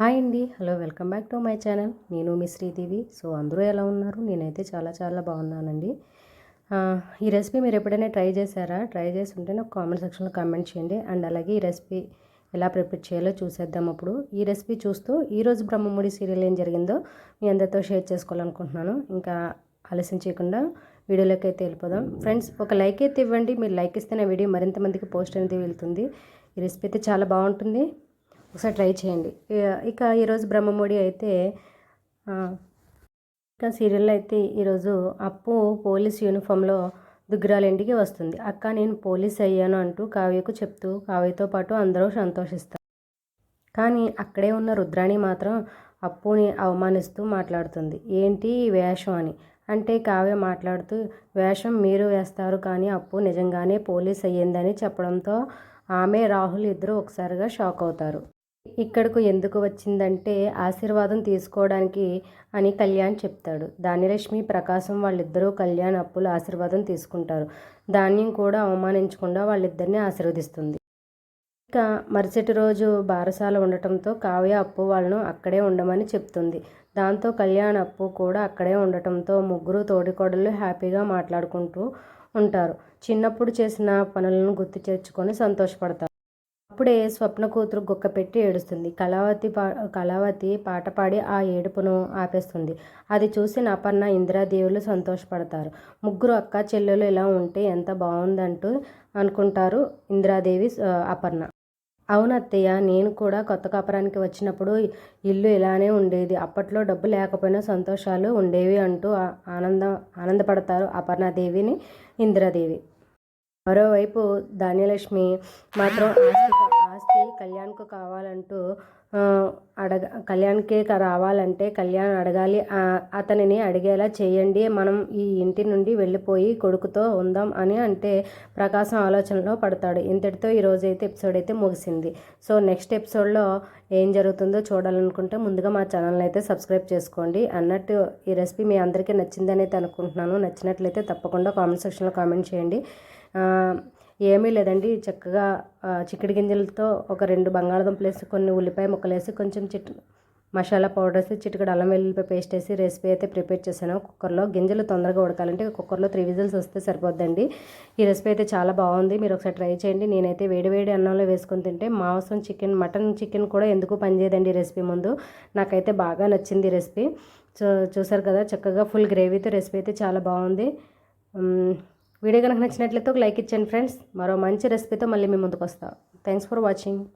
Hi అండి. Hello welcome back to my channel. నేను మీ శ్రీదేవి. సో అందరూ ఎలా ఉన్నారు? నేనైతే చాలా చాలా బాగున్నానండి. ఈ రెసిపీ మీరు ఎప్పుడైనా ట్రై చేశారా? ట్రై చేసి ఉంటే నాకు కామెంట్ సెక్షన్లో కామెంట్ చేయండి. అండ్ అలాగే ఈ రెసిపీ ఎలా ప్రిపేర్ చేయాలో చూసేద్దాం అప్పుడు. ఈ రెసిపీ చూస్తూ ఈరోజు బ్రహ్మముడి సీరియల్ ఏం జరిగిందో మీ అందరితో షేర్ చేసుకోవాలనుకుంటున్నాను. ఇంకా ఆలస్యం చేయకుండా వీడియోలోకి అయితే వెళ్ళిపోదాం. ఫ్రెండ్స్ ఒక లైక్ అయితే ఇవ్వండి. మీరు లైక్ ఇస్తే నా వీడియో మరింత మందికి పోస్ట్ అనేది వెళ్తుంది. ఈ రెసిపీ అయితే చాలా బాగుంటుంది. ఒకసారి ట్రై చేయండి. ఇక ఈరోజు బ్రహ్మముడి అయితే ఇంకా సీరియల్లో అయితే ఈరోజు అప్పు పోలీస్ యూనిఫామ్లో దుగ్గిరాల ఇంటికి వస్తుంది. అక్క నేను పోలీస్ అయ్యాను అంటూ కావ్యకు చెప్తూ కావ్యతో పాటు అందరూ సంతోషిస్తారు. కానీ అక్కడే ఉన్న రుద్రాణి మాత్రం అప్పుని అవమానిస్తూ మాట్లాడుతుంది. ఏంటి వేషం అని. అంటే కావ్య మాట్లాడుతూ వేషం మీరు వేస్తారు కానీ అప్పు నిజంగానే పోలీస్ అయ్యిందని చెప్పడంతో ఆమె రాహుల్ ఇద్దరు ఒకసారిగా షాక్ అవుతారు. ఇక్కడకు ఎందుకు వచ్చిందంటే ఆశీర్వాదం తీసుకోవడానికి అని కళ్యాణ్ చెప్తాడు. ధాన్యలక్ష్మి ప్రకాశం వాళ్ళిద్దరూ కళ్యాణ్ అప్పులు ఆశీర్వాదం తీసుకుంటారు. ధాన్యం కూడా అవమానించకుండా వాళ్ళిద్దరిని ఆశీర్వదిస్తుంది. ఇక మరుసటి రోజు బారసాల ఉండటంతో కావ్య అప్పు వాళ్ళను అక్కడే ఉండమని చెప్తుంది. దాంతో కళ్యాణ్ అప్పు కూడా అక్కడే ఉండటంతో ముగ్గురు తోడికోడళ్ళు హ్యాపీగా మాట్లాడుకుంటూ ఉంటారు. చిన్నప్పుడు చేసిన పనులను గుర్తు చేర్చుకొని సంతోషపడతారు. అప్పుడే స్వప్న కూతురు గుక్క పెట్టి ఏడుస్తుంది. కళావతి పా కళావతి పాట పాడి ఆ ఏడుపును ఆపేస్తుంది. అది చూసిన అపర్ణ ఇందిరాదేవులు సంతోషపడతారు. ముగ్గురు అక్క చెల్లెలు ఇలా ఉంటే ఎంత బాగుందంటూ అనుకుంటారు ఇందిరాదేవి అపర్ణ. అవునత్తయ్య నేను కూడా కొత్త కాపురానికి వచ్చినప్పుడు ఇల్లు ఇలానే ఉండేది. అప్పట్లో డబ్బు లేకపోయినా సంతోషాలు ఉండేవి అంటూ ఆనందం ఆనందపడతారు అపర్ణాదేవిని ఇందిరాదేవి. మరోవైపు ధాన్యలక్ష్మి మాత్రం ఆస్తి ఆస్తి కళ్యాణ్కు కావాలంటూ అడగ కళ్యాణ్కి రావాలంటే కళ్యాణ్ అడగాలి. అతనిని అడిగేలా చేయండి. మనం ఈ ఇంటి నుండి వెళ్ళిపోయి కొడుకుతో ఉందాం అని అంటే ప్రకాశం ఆలోచనలో పడతాడు. ఇంతటితో ఈరోజు అయితే ఎపిసోడ్ అయితే ముగిసింది. సో నెక్స్ట్ ఎపిసోడ్లో ఏం జరుగుతుందో చూడాలనుకుంటే ముందుగా మా ఛానల్ని అయితే సబ్స్క్రైబ్ చేసుకోండి. అన్నట్టు ఈ రెసిపీ మీ అందరికీ నచ్చిందని అయితే అనుకుంటున్నాను. నచ్చినట్లయితే తప్పకుండా కామెంట్ సెక్షన్లో కామెంట్ చేయండి. ఏమీ లేదండి. చక్కగా చిక్కడి గింజలతో ఒక రెండు బంగాళదుంపలు వేసి కొన్ని ఉల్లిపాయ ముక్కలు వేసి కొంచెం చిట్ మసాలా పౌడర్ వేసి చిటికడ అల్లం వెల్లుల్లిపాయ పేస్ట్ వేసి రెసిపీ అయితే ప్రిపేర్ చేశాను. కుక్కర్లో గింజలు తొందరగా ఉడకాలంటే కుక్కర్లో త్రీ విజిల్స్ వస్తే సరిపోద్దండి. ఈ రెసిపీ అయితే చాలా బాగుంది. మీరు ఒకసారి ట్రై చేయండి. నేనైతే వేడివేడి అన్నంలో వేసుకొని తింటే మాంసం చికెన్ మటన్ చికెన్ కూడా ఎందుకు పనిచేయదండి రెసిపీ ముందు? నాకైతే బాగా నచ్చింది రెసిపీ. సో చూసారు కదా చక్కగా ఫుల్ గ్రేవీతో రెసిపీ అయితే చాలా బాగుంది. వీడియో కనుక నచ్చినట్లయితే ఒక లైక్ ఇచ్చండి ఫ్రెండ్స్. మరో మంచి రెసిపీతో మళ్ళీ మీ ముందుకు వస్తాను థ్యాంక్స్ ఫర్ వాచింగ్